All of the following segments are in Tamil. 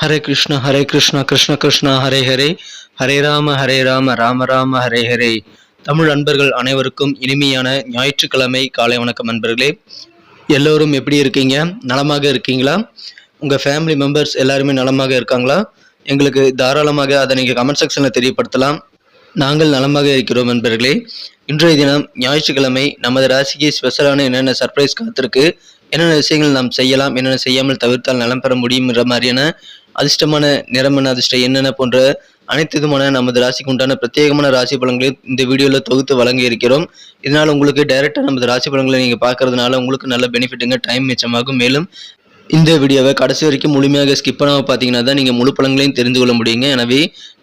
ஹரே கிருஷ்ண ஹரே கிருஷ்ண கிருஷ்ண கிருஷ்ணா ஹரே ஹரே. ஹரே ராம ஹரே ராம ராம ராம ஹரே ஹரே. தமிழ் அன்பர்கள் அனைவருக்கும் இனிமையான ஞாயிற்றுக்கிழமை காலை வணக்கம் அன்பர்களே. எல்லோரும் எப்படி இருக்கீங்க? நலமாக இருக்கீங்களா? உங்கள் ஃபேமிலி மெம்பர்ஸ் எல்லாருமே நலமாக இருக்காங்களா? எங்களுக்கு தாராளமாக அதை நீங்கள் கமெண்ட் செக்ஷனில் தெரியப்படுத்தலாம். நாங்கள் நலமாக இருக்கிறோம் நண்பர்களே. இன்றைய தினம் ஞாயிற்றுக்கிழமை நமது ராசிக்கு ஸ்பெஷலான என்னென்ன சர்ப்ரைஸ் காத்திருக்கு என்னென்ன விஷயங்கள் நாம் செய்யலாம் என்னென்ன செய்யாமல் தவிர்த்தால் நலம் பெற முடியும்ன்ற மாதிரியான அதிர்ஷ்டமான நிறமன அதிர்ஷ்டம் என்னென்ன போன்ற அனைத்து விதமான நமது ராசிக்கு உண்டான பிரத்யேகமான ராசி பலன்களை இந்த வீடியோவில் தொகுத்து வழங்க இருக்கிறோம். இதனால் உங்களுக்கு டைரெக்டாக நமது ராசி பலன்களை நீங்கள் பார்க்கறதுனால உங்களுக்கு நல்ல பெனிஃபிட்டுங்க டைம் மிச்சமாகும். மேலும் இந்த வீடியோவை கடைசி வரைக்கும் முழுமையாக ஸ்கிப் பண்ணாமல் பார்த்தீங்கன்னா தான் நீங்கள் முழு பழங்களையும் தெரிந்து கொள்ள முடியுங்க. எனவே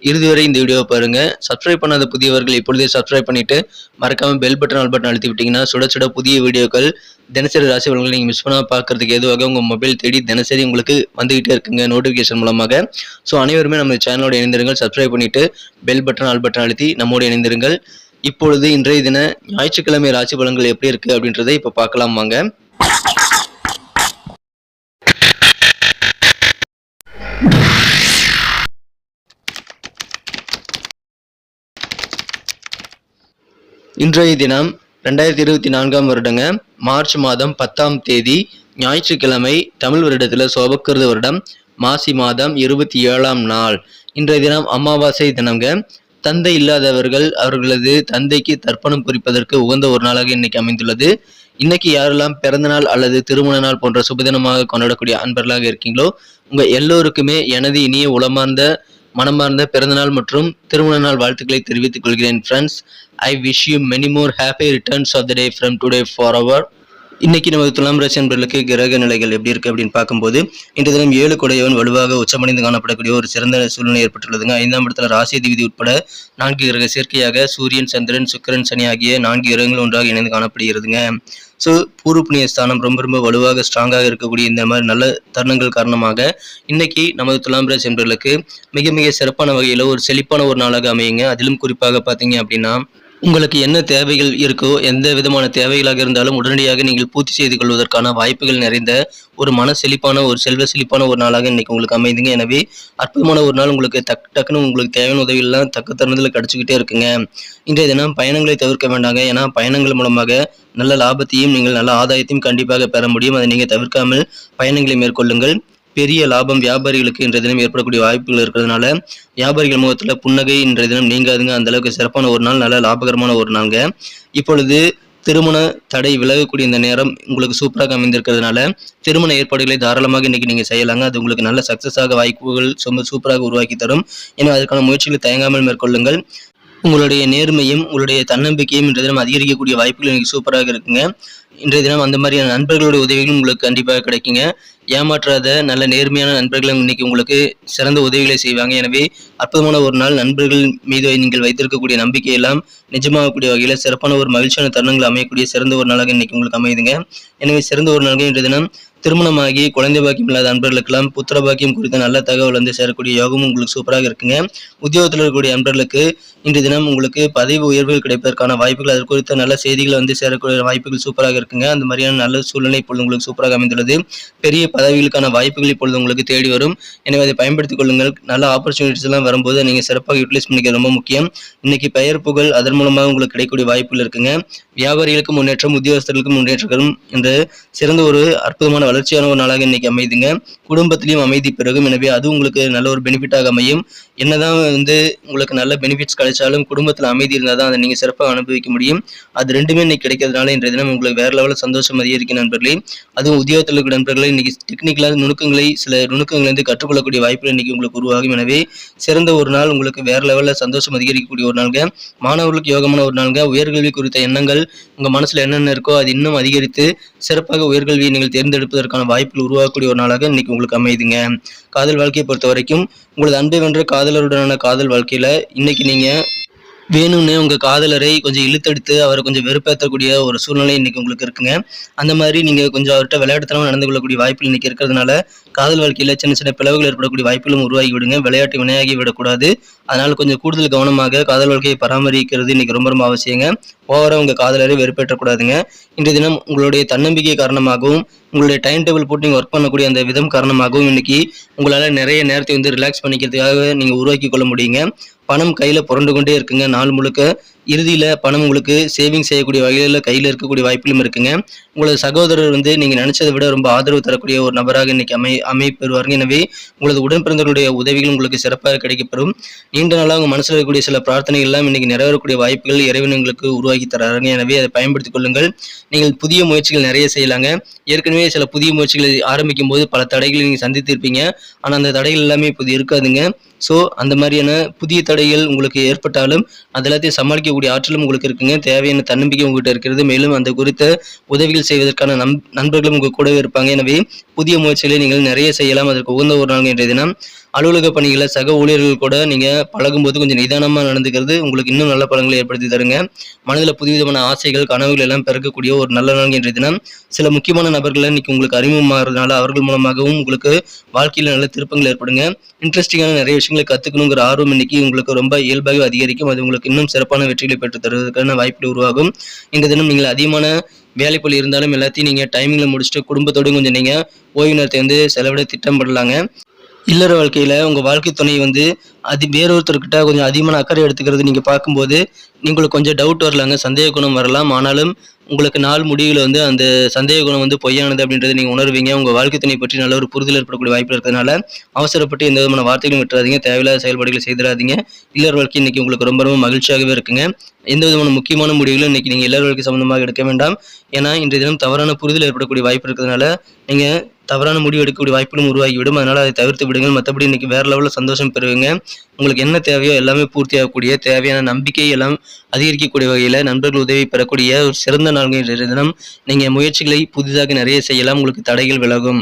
இறுதி வரை இந்த வீடியோவை பாருங்கள் சப்ஸ்கிரைப் பண்ணாத புதியவர்கள் இப்பொழுதே சப்ஸ்கிரைப் பண்ணிவிட்டு மறக்காமல் பெல் பட்டன் ஆல் பட்டன் அழுத்தி விட்டிங்கன்னா சுட சுட புதிய வீடியோக்கள் தினசரி ராசி பலன்களை நீங்கள் மிஸ் பண்ணாமல் பார்க்கறதுக்கு எதுவாக உங்கள் மொபைல் தேடி தினசரி உங்களுக்கு வந்துகிட்டே இருக்குங்க நோட்டிஃபிகேஷன் மூலமாக. ஸோ அனைவருமே நம்ம சேனலோட இணைந்திருங்கள். சப்ஸ்கிரைப் பண்ணிவிட்டு பெல் பட்டன் ஆல் பட்டன் அழுத்தி நம்மோடு இணைந்திருங்கள். இப்பொழுது இன்றைய தின ஞாயிற்றுக்கிழமை ராசி பலன்கள் எப்படி இருக்குது அப்படின்றத இப்போ பார்க்கலாம் வாங்க. இன்றைய தினம் ரெண்டாயிரத்தி இருபத்தி நான்காம் வருடங்க மார்ச் மாதம் பத்தாம் தேதி ஞாயிற்றுக்கிழமை தமிழ் வருடத்தில் சோபக்கிருத வருடம் மாசி மாதம் இருபத்தி ஏழாம் நாள். இன்றைய தினம் அமாவாசை தினங்க தந்தை இல்லாதவர்கள் அவர்களது தந்தைக்கு தர்ப்பணம் குறிப்பதற்கு உகந்த ஒரு நாளாக இன்னைக்கு அமைந்துள்ளது. இன்னைக்கு யாரெல்லாம் பிறந்த நாள் அல்லது திருமண நாள் போன்ற சுபதினமாக கொண்டாடக்கூடிய அன்பர்களாக இருக்கீங்களோ உங்க எல்லோருக்குமே எனது இனிய உளமார்ந்த மனமார்ந்த பிறந்தநாள் மற்றும் திருமண நாள் வாழ்த்துக்களை தெரிவித்துக் கொள்கிறேன் friends I wish you many more happy returns of the day from today for our இன்னைக்கு நமது துலாம் ராசி நண்பர்களுக்கு கிரக நிலைகள் எப்படி இருக்கு அப்படின்னு பார்க்கும்போது இன்று தினம் ஏழு குடையவன் வலுவாக உச்சமடைந்து காணப்படக்கூடிய ஒரு சிறந்த சூழ்நிலை ஏற்பட்டுள்ளதுங்க. ஐந்தாம் இடத்துல ராசி திவிதி உட்பட நான்கு கிரக சேர்க்கையாக சூரியன் சந்திரன் சுக்கிரன் சனி ஆகிய நான்கு கிரகங்கள் ஒன்றாக இணைந்து காணப்படுகிறதுங்க. ஸோ பூர்வ புண்ணிய ஸ்தானம் ரொம்ப ரொம்ப வலுவாக ஸ்ட்ராங்காக இருக்கக்கூடிய இந்த மாதிரி நல்ல தருணங்கள் காரணமாக இன்னைக்கு நமது துலாம் ராசி என்பவர்களுக்கு மிக மிக சிறப்பான வகையில் ஒரு செழிப்பான ஒரு நாளாக அமையுங்க. அதிலும் குறிப்பாக பார்த்தீங்க அப்படின்னா உங்களுக்கு என்ன தேவைகள் இருக்கோ எந்த விதமான தேவைகளாக இருந்தாலும் உடனடியாக நீங்கள் பூர்த்தி செய்து கொள்வதற்கான வாய்ப்புகள் நிறைந்த ஒரு மன செழிப்பான ஒரு செல்வ செழிப்பான ஒரு நாளாக இன்னைக்கு உங்களுக்கு அமைதுங்க எனவே அற்புதமான ஒரு நாள் உங்களுக்கு டக் டக்குன்னு உங்களுக்கு தேவையான உதவிகள்லாம் தக்க தருணத்தில் கிடச்சிக்கிட்டே இருக்குங்க. இன்றைய தினம் பயணங்களை தவிர்க்க வேண்டாங்க. ஏன்னா பயணங்கள் மூலமாக நல்ல லாபத்தையும் நீங்கள் நல்ல ஆதாயத்தையும் கண்டிப்பாக பெற முடியும். அதை நீங்கள் தவிர்க்காமல் பயணங்களை மேற்கொள்ளுங்கள். பெரிய லாபம் வியாபாரிகளுக்கு இன்றைய தினம் ஏற்படக்கூடிய வாய்ப்புகள் இருக்கிறதுனால வியாபாரிகள் முகத்தில் புன்னகை இன்றைய தினம் நீங்காதுங்க. அந்த அளவுக்கு சிறப்பான ஒரு நாள் நல்ல லாபகரமான ஒரு நாளுங்க. இப்பொழுது திருமண தடை விலகக்கூடிய இந்த நேரம் உங்களுக்கு சூப்பராக அமைந்திருக்கிறதுனால திருமண ஏற்பாடுகளை தாராளமாக இன்னைக்கு நீங்கள் செய்யலாங்க. அது உங்களுக்கு நல்ல சக்ஸஸாக வாய்ப்புகள் ரொம்ப சூப்பராக உருவாக்கி தரும். எனவே அதற்கான முயற்சிகளை தயங்காமல் மேற்கொள்ளுங்கள். உங்களுடைய நேர்மையும் உங்களுடைய தன்னம்பிக்கையும் இன்றைய தினம் அதிகரிக்கக்கூடிய வாய்ப்புகள் இன்னைக்கு சூப்பராக இருக்குங்க. இன்றைய தினம் அந்த மாதிரியான நண்பர்களுடைய உதவிகளும் உங்களுக்கு கண்டிப்பாக கிடைக்குங்க. ஏமாற்றாத நல்ல நேர்மையான நண்பர்களும் இன்னைக்கு உங்களுக்கு சிறந்த உதவிகளை செய்வாங்க. எனவே அற்புதமான ஒரு நாள் நண்பர்கள் மீது நீங்கள் வைத்திருக்கக்கூடிய நம்பிக்கையெல்லாம் நிஜமாகக்கூடிய வகையில் சிறப்பான ஒரு மகிழ்ச்சியான தருணங்கள் அமையக்கூடிய சிறந்த ஒரு நாளாக இன்னைக்கு உங்களுக்கு அமையுதுங்க. எனவே சிறந்த ஒரு நாளாக இன்றைய தினம் திருமணமாகி குழந்தை பாக்கியம் இல்லாத அன்பர்களுக்கெல்லாம் புத்திர பாக்கியம் குறித்த நல்ல தகவல் வந்து சேரக்கூடிய யோகமும் உங்களுக்கு சூப்பராக இருக்குங்க. உத்தியோகத்தில் இருக்கக்கூடிய அன்பர்களுக்கு இன்று தினம் உங்களுக்கு பதவி உயர்வுகள் கிடைப்பதற்கான வாய்ப்புகள் அது குறித்த நல்ல செய்திகள் வந்து சேரக்கூடிய வாய்ப்புகள் சூப்பராக இருக்குங்க. அந்த மாதிரியான நல்ல சூழ்நிலை இப்பொழுது உங்களுக்கு சூப்பராக அமைந்துள்ளது. பெரிய பதவிகளுக்கான வாய்ப்புகள் இப்பொழுது உங்களுக்கு தேடி வரும். எனவே அதை பயன்படுத்திக் கொள்ளுங்கள். நல்ல ஆப்பர்ச்சுனிட்டிஸ் எல்லாம் வரும்போது நீங்கள் சிறப்பாக யூட்டிலைஸ் பண்ணிக்க ரொம்ப முக்கியம். இன்னைக்கு பெயர் புகழ் அதன் மூலமாக உங்களுக்கு கிடைக்கக்கூடிய வாய்ப்புகள் இருக்குங்க. வியாபாரிகளுக்கு முன்னேற்றம் உத்தியோகஸ்தர்களுக்கு முன்னேற்றங்களும் என்று சிறந்த ஒரு அற்புதமான வளர்ச்சியான ஒரு நாளாக இன்னைக்கு அமைதுங்க. குடும்பத்திலையும் அமைதி பிறகும் எனவே அது உங்களுக்கு நல்ல ஒரு பெனிஃபிட்டாக அமையும். என்னதான் வந்து உங்களுக்கு நல்ல பெனிஃபிட்ஸ் கிடைச்சாலும் குடும்பத்தில் அமைதி இருந்தால் தான் அதை நீங்கள் சிறப்பாக அனுபவிக்க முடியும். அது ரெண்டுமே இன்னைக்கு கிடைக்கிறதுனால இன்றைய தினம் உங்களுக்கு வேற லெவலில் சந்தோஷம் அதிகரிக்கும் நண்பர்களே. அதுவும் உத்தியோகத்தில் இருக்கிற நண்பர்களே இன்னைக்கு டெக்னிக்கலாக நுணுக்கங்களை சில நுணுக்கங்களை வந்து கற்றுக்கொள்ளக்கூடிய வாய்ப்புகள் இன்னைக்கு உங்களுக்கு உருவாகும். எனவே சிறந்த ஒரு நாள் உங்களுக்கு வேற லெவலில் சந்தோஷம் அதிகரிக்கக்கூடிய ஒரு நாள்ங்க. மாணவர்களுக்கு யோகமான ஒரு நாள்ங்க. உயர்கல்வி குறித்த எண்ணங்கள் உங்கள் மனசில் என்னென்ன இருக்கோ அது இன்னும் அதிகரித்து சிறப்பாக உயர்கல்வியை நீங்கள் தேர்ந்தெடுப்பதற்கான வாய்ப்புகள் உருவாக்கக்கூடிய ஒரு நாளாக இன்னைக்கு உங்களுக்கு அமையுதுங்க. காதல் வாழ்க்கையை பொறுத்த வரைக்கும் உங்களது அன்பை வென்ற காதலருடனான காதல் வாழ்க்கையில இன்னைக்கு நீங்க வேணும்னே உங்கள் காதலரை கொஞ்சம் இழுத்தெடுத்து அவரை கொஞ்சம் வெறுப்பேற்றக்கூடிய ஒரு சூழ்நிலை இன்னைக்கு உங்களுக்கு இருக்குங்க. அந்த மாதிரி நீங்கள் கொஞ்சம் அவர்கிட்ட விளையாட்டுத்தனமா நடந்து கொள்ளக்கூடிய வாய்ப்புகள் இன்னைக்கு இருக்கிறதுனால காதல் வாழ்க்கையில் சின்ன சின்ன பிளவுகள் ஏற்படக்கூடிய வாய்ப்புகளும் உருவாகி விடுங்க. விளையாட்டு வினையாகி விடக்கூடாது. அதனால் கொஞ்சம் கூடுதல் கவனமாக காதல் வாழ்க்கையை பராமரிக்கிறது இன்னைக்கு ரொம்ப ரொம்ப அவசியங்க. ஓவராக உங்கள் காதலரை வெறுப்பேற்றக்கூடாதுங்க. இன்றைய தினம் உங்களுடைய தன்னம்பிக்கை காரணமாகவும் உங்களுடைய டைம் டேபிள் போட்டு நீங்கள் ஒர்க் பண்ணக்கூடிய அந்த விதம் காரணமாகவும் இன்னைக்கு உங்களால் நிறைய நேரத்தை வந்து ரிலாக்ஸ் பண்ணிக்கிறதுக்காக நீங்கள் உருவாக்கி கொள்ள முடியுங்க. பணம் கையில் புரண்டு கொண்டே இருக்குங்க. நாள் முழுக்க இறுதியில் பணம் உங்களுக்கு சேவிங் செய்யக்கூடிய வகையில் கையில் இருக்கக்கூடிய வாய்ப்பிலும் இருக்குங்க. உங்களது சகோதரர் வந்து நீங்கள் நினச்சதை விட ரொம்ப ஆதரவு தரக்கூடிய ஒரு நபராக இன்னைக்கு அமை அமைப்பெறுவாருங்க. எனவே உங்களது உடன்பிறந்தவர்களுடைய உதவிகள் உங்களுக்கு சிறப்பாக கிடைக்கப்பெறும். நீண்ட நாளாக உங்கள் மனசில் இருக்கக்கூடிய சில பிரார்த்தனைகள் எல்லாம் இன்னைக்கு நிறைவேறக்கூடிய வாய்ப்புகள் இறைவன் உங்களுக்கு உருவாக்கி தராருங்க. எனவே அதை பயன்படுத்திக் கொள்ளுங்கள். நீங்கள் புதிய முயற்சிகள் நிறைய செய்யலாங்க. ஏற்கனவே சில புதிய முயற்சிகளை ஆரம்பிக்கும் போது பல தடைகளை நீங்கள் சந்தித்திருப்பீங்க. ஆனால் அந்த தடைகள் எல்லாமே இப்போது இருக்காதுங்க. ஸோ அந்த மாதிரியான புதிய தடைகள் உங்களுக்கு ஏற்பட்டாலும் அது எல்லாத்தையும் சமாளிக்கக்கூடிய ஆற்றலும் உங்களுக்கு இருக்குங்க. தேவையான தன்னம்பிக்கை உங்ககிட்ட இருக்கிறது. மேலும் அந்த குறித்த உதவிகள் செய்வதற்கான நம் நண்பர்களும் உங்கள் கூடவே இருப்பாங்க. எனவே புதிய முயற்சிகளை நீங்கள் நிறைய செய்யலாம். அதற்கு உகந்த ஒரு நாள் இன்றைய தினம். அலுவலக பணிகளை சக ஊழியர்கள் கூட நீங்கள் பழகும்போது கொஞ்சம் நிதானமாக நடந்துக்கிறது உங்களுக்கு இன்னும் நல்ல பலன்களை ஏற்படுத்தி தருங்க. மனதில் புதுவிதமான ஆசைகள் கனவுகள் எல்லாம் பிறக்கக்கூடிய ஒரு நல்ல நாள் என்ற தினம். சில முக்கியமான நபர்களை இன்னைக்கு உங்களுக்கு அறிமுகமாகிறதுனால அவர்கள் மூலமாகவும் உங்களுக்கு வாழ்க்கையில் நல்ல திருப்பங்கள் ஏற்படுங்க. இன்ட்ரெஸ்டிங்கான நிறைய விஷயங்களை கற்றுக்கணுங்கிற ஆர்வம் இன்னைக்கு உங்களுக்கு ரொம்ப இயல்பாகவே அதிகரிக்கும். அது உங்களுக்கு இன்னும் சிறப்பான வெற்றிகளை பெற்று தருவதற்கான வாய்ப்புகள் உருவாகும். இந்த தினம் நீங்கள் அதிகமான வேலைப்பள்ளி இருந்தாலும் எல்லாத்தையும் நீங்கள் டைமிங்கில் முடிச்சுட்டு குடும்பத்தோடு கொஞ்சம் நீங்கள் ஓய்வு நேரத்தை வந்து செலவிட திட்டம் பண்ணலாங்க இல்லற வாழ்க்கையில் உங்கள் வாழ்க்கை துணை வந்து அது வேறொருத்தர்கிட்ட கொஞ்சம் அதிகமான அக்கறை எடுத்துக்கிறது நீங்கள் பார்க்கும்போது உங்களுக்கு கொஞ்சம் டவுட் வரலாங்க. சந்தேக குணம் வரலாம். ஆனாலும் உங்களுக்கு நாள் முடிவில் வந்து அந்த சந்தேக குணம் வந்து பொய்யானது அப்படின்றத நீங்கள் உணர்வீங்க. உங்கள் வாழ்க்கை துணை பற்றி நல்ல ஒரு புரிதல் ஏற்படக்கூடிய வாய்ப்பு இருக்கிறதுனால அவசரப்பட்டு எந்த விதமான வார்த்தைகளும் விட்டுறாதீங்க. தேவையில்லாத செயல்பாடுகளை செய்திடாதீங்க. இல்லற வாழ்க்கை இன்னைக்கு உங்களுக்கு ரொம்ப ரொம்ப மகிழ்ச்சியாகவே இருக்குங்க. எந்த விதமான முக்கியமான முடிவுகளும் இன்னைக்கு நீங்கள் எல்லோருக்கு சம்மந்தமாக எடுக்க வேண்டாம். ஏன்னா இன்றைய தினம் தவறான புரிதல் ஏற்படக்கூடிய வாய்ப்பு இருக்கிறதுனால நீங்கள் தவறான முடிவு எடுக்கக்கூடிய வாய்ப்புகளும் உருவாகிவிடும். அதனால் அதை தவிர்த்து விடுங்கள். மற்றபடி இன்றைக்கி வேறு லெவலில் சந்தோஷம் பெறுவீங்க. உங்களுக்கு என்ன தேவையோ எல்லாமே பூர்த்தியாகக்கூடிய தேவையான நம்பிக்கை எல்லாம் அதிகரிக்கக்கூடிய வகையில் நண்பர்கள் உதவி பெறக்கூடிய ஒரு சிறந்த நாள்கள் தினம். நீங்கள் முயற்சிகளை புதிதாக நிறைய செய்யலாம். உங்களுக்கு தடைகள் விலகும்.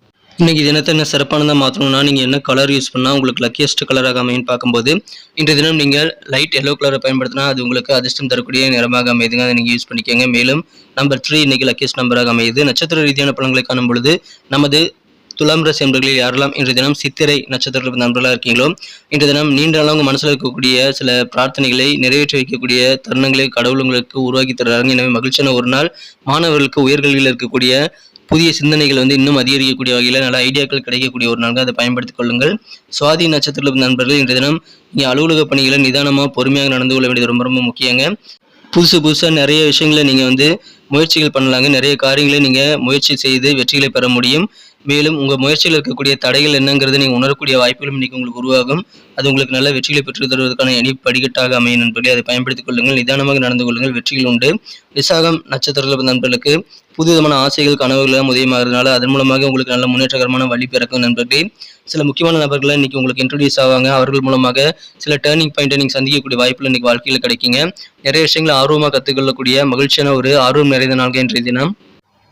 இன்றைக்கி தினத்தை என்ன சிறப்பானதாக மாற்றணும்னா நீங்கள் என்ன கலர் யூஸ் பண்ணால் உங்களுக்கு லக்கியஸ்ட் கலராக அமையும் பார்க்கும்போது இன்றைய தினம் நீங்கள் லைட் எல்லோ கலரை பயன்படுத்தினா அது உங்களுக்கு அதிர்ஷ்டம் தரக்கூடிய நிறமாக அமையுதுங்க. அதை நீங்கள் யூஸ் பண்ணிக்கோங்க. மேலும் நம்பர் த்ரீ இன்னைக்கு லக்கியஸ்ட் நம்பராக அமையுது. நட்சத்திர ரீதியான பழங்களை காணும் பொழுது நமது துலாம் ராசி என்பர்களில் யாரெல்லாம் இன்றைய தினம் சித்திரை நட்சத்திர நண்பர்களாக இருக்கீங்களோ இன்றைய தினம் நீண்ட நாளாக உங்கள் மனசில் இருக்கக்கூடிய சில பிரார்த்தனைகளை நிறைவேற்றி வைக்கக்கூடிய தருணங்களை கடவுள் உங்களுக்கு உருவாக்கி தர்றாங்க எனவே மகிழ்ச்சியான ஒரு நாள். மாணவர்களுக்கு உயர்கல்வியில் இருக்கக்கூடிய புதிய சிந்தனைகள் வந்து இன்னும் அதிகரிக்கக்கூடிய வகையில் நல்ல ஐடியாக்கள் கிடைக்கக்கூடிய ஒரு நாளாக அதை பயன்படுத்திக் கொள்ளுங்கள். சுவாதி நட்சத்திர நண்பர்கள் இன்றைய தினம் நீங்கள் அலுவலக பணிகளை நிதானமாக பொறுமையாக நடந்து கொள்ள வேண்டியது ரொம்ப ரொம்ப முக்கியங்க. புதுசு புதுசாக நிறைய விஷயங்களை நீங்கள் வந்து முயற்சிகள் பண்ணலாங்க. நிறைய காரியங்களை நீங்கள் முயற்சி செய்து வெற்றிகளை பெற முடியும். மேலும் உங்கள் முயற்சியில் இருக்கக்கூடிய தடைகள் என்னங்கிறது நீங்கள் உணரக்கூடிய வாய்ப்புகளும் இன்றைக்கி உங்களுக்கு உருவாகும். அது உங்களுக்கு நல்ல வெற்றிகளை பெற்று தருவதற்கான இனி படிக்கட்டாக அமையும் நண்பர்களே. அதை பயன்படுத்திக் கொள்ளுங்கள். நிதானமாக நடந்து கொள்ளுங்கள். வெற்றிகள் உண்டு. விசாகம் நட்சத்திரத்தில் நண்பர்களுக்கு புது விதமான ஆசைகள் கனவுகள் உதயமாகிறதுனால அதன் மூலமாக உங்களுக்கு நல்ல முன்னேற்றகரமான வழி பிறக்கும் நண்பர்களே. சில முக்கியமான நபர்களை இன்றைக்கி உங்களுக்கு இன்ட்ரடியூஸ் ஆவாங்க. அவர்கள் மூலமாக சில டேர்னிங் பாயிண்ட்டை நீங்கள் சந்திக்கக்கூடிய வாய்ப்புகள் இன்றைக்கி வாழ்க்கையில் கிடைக்குங்க. நிறைய விஷயங்களை ஆர்வமாக கற்றுக்கொள்ளக்கூடிய மகிழ்ச்சியான ஒரு ஆர்வம் நிறைந்த நாள்கள் இன்றைய தினம்.